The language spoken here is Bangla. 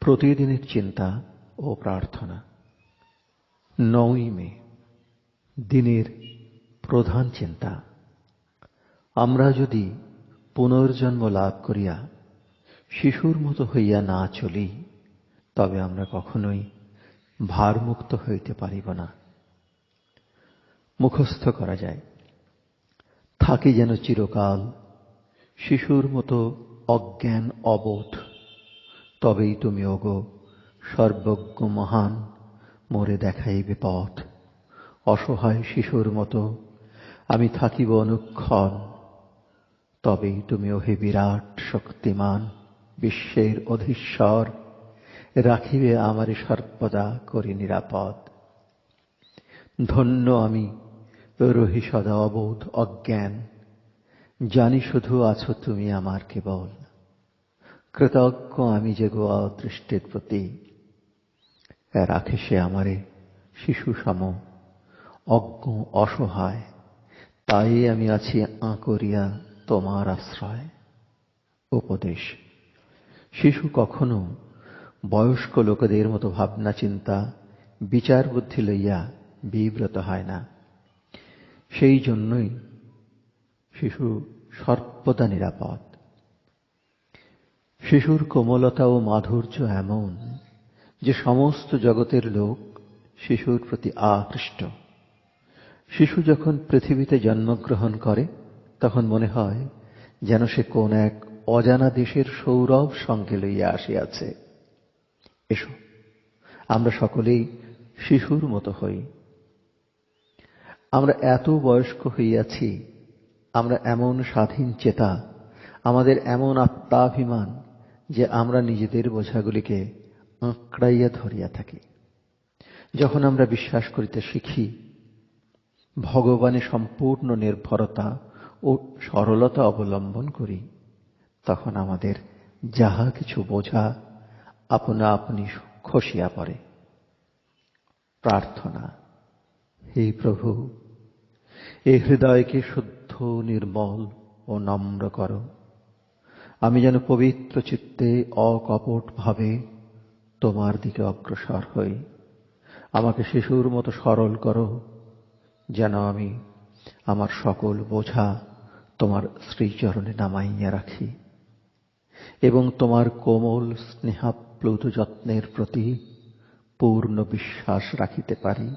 প্রতিদিনের চিন্তা ও প্রার্থনা। নই মে, দিনের প্রধান চিন্তা। আমরা যদি পুনর্জন্ম লাভ করিয়া শিশুর মতো হইয়া না চলি, তবে আমরা কখনোই ভারমুক্ত হইতে পারিব না। মুখস্থ করা যায়, থাকি যেন চিরকাল শিশুর মতো অজ্ঞান অবোধ তবেই তুমি ওগো সর্বজ্ঞ মহান, মোরে দেখাইবে পথ। অসহায় শিশুর মতো আমি থাকিব অনুক্ষণ, তবেই তুমি ওহে বিরাট শক্তিমান, বিশ্বের অধীশ্বর, রাখিবে আমারে সর্বদা করি নিরাপদ। ধন্য আমি, রহি সদা অবোধ অজ্ঞান, জানি শুধু আছো তুমি আমার কেবল। কৃতজ্ঞ আমি যে গো অদৃষ্টের প্রতি। রাখে সে আমারে শিশু সম, অজ্ঞ, অসহায়। তাই আমি আছি আঁকরিয়া তোমার আশ্রয়। উপদেশ, শিশু কখনো বয়স্ক লোকেদের মতো ভাবনা, চিন্তা, বিচার বুদ্ধি লইয়া বিব্রত হয় না। সেই জন্যই শিশু সর্বদা নিরাপদ। শিশুর কোমলতা ও মাধুর্য এমন যে সমস্ত জগতের লোক শিশুর প্রতি আকৃষ্ট। শিশু যখন পৃথিবীতে জন্মগ্রহণ করে, তখন মনে হয় যেন সে কোন এক অজানা দেশের সৌরভ সঙ্গে লইয়া আসিয়াছে। এসো, আমরা সকলেই শিশুর মতো হই। আমরা এত বয়স্ক হইয়াছি, আমরা এমন স্বাধীন চেতা, আমাদের এমন আত্মাভিমান যে আমরা নিজেদের বোঝাগুলিকে আঁকড়াইয়া ধরিয়া থাকি। যখন আমরা বিশ্বাস করিতে শিখি, ভগবানে সম্পূর্ণ নির্ভরতা ও সরলতা অবলম্বন করি, তখন আমাদের যাহা কিছু বোঝা আপনা আপনি খসিয়া পড়ে। প্রার্থনা, হে প্রভু, এ হৃদয়কে শুদ্ধ, নির্মল ও নম্র করো। আমি যেন পবিত্র চিত্তে অকপট ভাবে তোমার দিকে অগ্রসর হই। আমাকে শিশুর মতো সরল করো, যেন আমি আমার সকল বোঝা তোমার শ্রীচরণে নামাইয়া রাখি এবং তোমার কোমল স্নেহাপ্লুত যত্নের প্রতি পূর্ণ বিশ্বাস রাখিতে পারি।